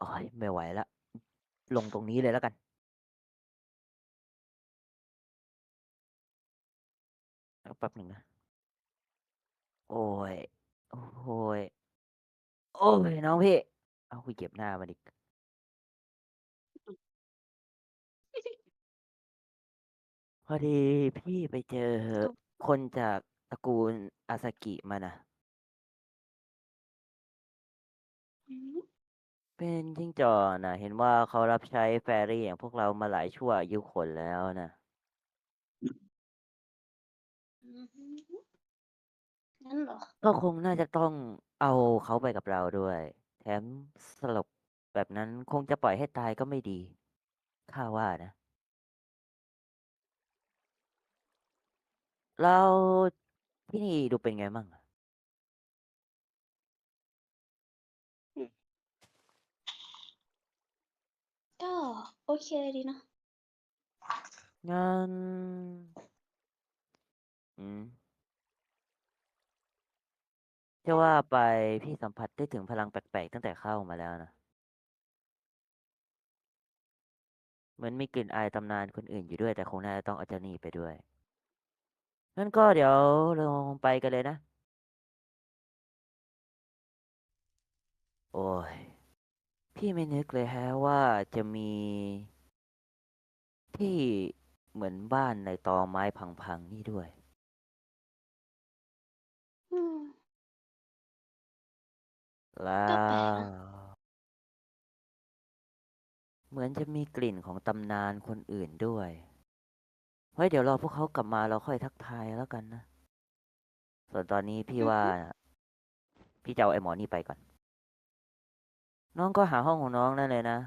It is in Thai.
โอ้ยไม่ไหวแล้วลงตรงนี้เลยแล้วกันเอาแป๊บหนึ่งนะ โอ้ย โอ้ย โอ้ย น้องพี่ เอาคุยเก็บหน้ามาดิพอดีพี่ไปเจอคนจากตระกูลอาซากิมานะอืม เป็นจิ้งจอกนะเห็นว่าเขารับใช้แฟรี่อย่างพวกเรามาหลายชั่วอายุคนแล้วนะอืมงั้นเหรอ ก็คงน่าจะต้องเอาเขาไปกับเราด้วย แถมสลบแบบนั้นคงจะปล่อยให้ตายก็ไม่ดี ข้าว่านะ เราที่นี่ดูเป็นไงมั่งอะ ก็ โอเคดีนะ งั้นอืมจะว่าไปพี่สัมผัสได้ถึงพลังแปลกๆตั้งแต่เข้ามาแล้วนะ เหมือนมีกลิ่นอายตำนานคนอื่นอยู่ด้วยแต่คงน่าจะต้องเอาเจ้านี่ไปด้วย งั้นก็เดี๋ยวลงไปกันเลยนะ โอ้ย พี่ไม่นึกเลยฮะว่าจะมีที่เหมือนบ้านในตอไม้พังๆนี่ด้วย อืม แล้ก็แปลกว นะ เหมือนจะมีกลิ่นของตำนานคนอื่นด้วยเฮ้ยเดี๋ยวรอพวกเขากลับมาเราค่อยทักทายแล้วกันนะ ส่วนตอนนี้พี่อือว่าฮึพี่จะเอาไอ้หมอนี่ไปก่อน น้องก็หาห้องของน้องนั่นเลยนะ